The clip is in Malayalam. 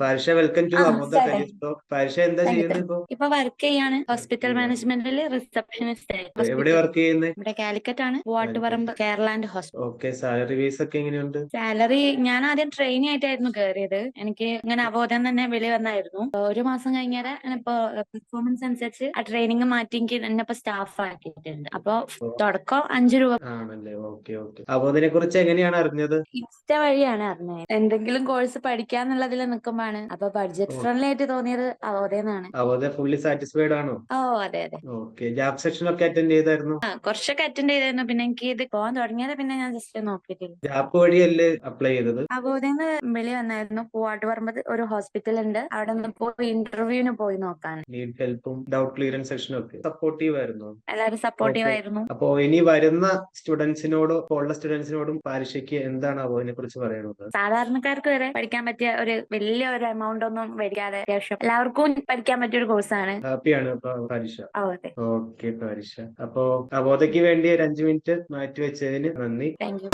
പാരിഷ വെൽക്കം ടു പാരിഷ എന്താ ചെയ്യുന്നത് ഇപ്പൊ? ഇപ്പൊ വർക്ക് ചെയ്യാണ്. ഹോസ്പിറ്റൽ. മാനേജ്മെന്റിൽ റിസപ്ഷനിസ്റ്റ് എവിടെ വർക്ക് ചെയ്യുന്നത് ഇവിടെ കാലിക്കറ്റ് ആണ്. വാട്ടുപറമ്പ് Kerala and hospital okay salary ways ഒക്കെ എങ്ങനെയുണ്ട്? സാലറി ഞാൻ ആദ്യം ട്രെയിനി ആയിട്ടായിരുന്നു കയറിയത് എനിക്ക് ഇങ്ങനെ അവബോധം തന്നെ വിളി വന്നായിരുന്നു. ഒരു മാസം കഴിഞ്ഞാൽ ഇപ്പൊ പെർഫോമൻസ് അനുസരിച്ച് ആ ട്രെയിനിങ് മാറ്റി എനിക്ക് എന്നെ ഇപ്പൊ സ്റ്റാഫ് ആക്കിയിട്ടുണ്ട്. അപ്പൊ തുടക്കം അഞ്ചു രൂപ. ആണല്ലേ? ഓക്കെ ഓക്കെ അപ്പൊ അതിനെ കുറിച്ച് എങ്ങനെയാണ് അറിഞ്ഞത്? ഇൻസ്റ്റ വഴിയാണ് അറിഞ്ഞത്. എന്തെങ്കിലും കോഴ്സ് പഠിക്കാന്നുള്ളതിൽ നിൽക്കുമ്പോഴാണ് അപ്പൊ ബഡ്ജറ്റ് ഫ്രണ്ട്ലി ആയിട്ട് തോന്നിയത് അവോധയെന്നാണ് അവോദ ഫുള്ളി സാറ്റിസ്ഫൈഡ് ആണോ? ഓ അതെ അതെ. ഓക്കെ ജാബ് സെക്ഷൻ ഒക്കെ അറ്റൻഡ് ചെയ്തായിരുന്നു? ആ കുറച്ചൊക്കെ അറ്റൻഡ് ചെയ്തായിരുന്നു. പിന്നെ എനിക്ക് ഇത് പോകാൻ തുടങ്ങിയത് പിന്നെ ഞാൻ ജസ്റ്റ് നോക്കിയിട്ടില്ല. ജാപ്പ് വഴിയല്ലേ അപ്ലൈ ചെയ്തത്? അബോധന്ന് വിളി വന്നായിരുന്നു. പൂവാട്ടുപറമ്പ് ഒരു ഹോസ്പിറ്റൽ ഉണ്ട്. അവിടെ നിന്ന് പോയി ഇന്റർവ്യൂവിന് പോയി നോക്കാൻ. നീഡ് ഹെൽപ്പും ഡൗട്ട് ക്ലിയറൻസ് സെക്ഷനും ഒക്കെ. സപ്പോർട്ടീവ് ആയിരുന്നു. എല്ലാവരും സപ്പോർട്ടീവ്. ആയിരുന്നു. അപ്പോ ഇനി വരുന്ന സ്റ്റുഡൻസിനോടും ഉള്ള സ്റ്റുഡൻസിനോടും പാരിഷയ്ക്ക് എന്താണ് അതിനെ കുറിച്ച് പറയുന്നത് സാധാരണക്കാർക്ക് വരെ പഠിക്കാൻ പറ്റിയ ഒരു വലിയ ഒരു എമൗണ്ട് ഒന്നും വരികാതെ അത്യാവശ്യം എല്ലാവർക്കും പഠിക്കാൻ പറ്റിയൊരു കോഴ്സാണ് ഹാപ്പിയാണ് ഓക്കെ പാരിഷ. അപ്പോ അബോധയ്ക്ക് വേണ്ടി ഒരു അഞ്ചു മിനിറ്റ് മാറ്റി വെച്ചതിന് നന്ദി. Thank you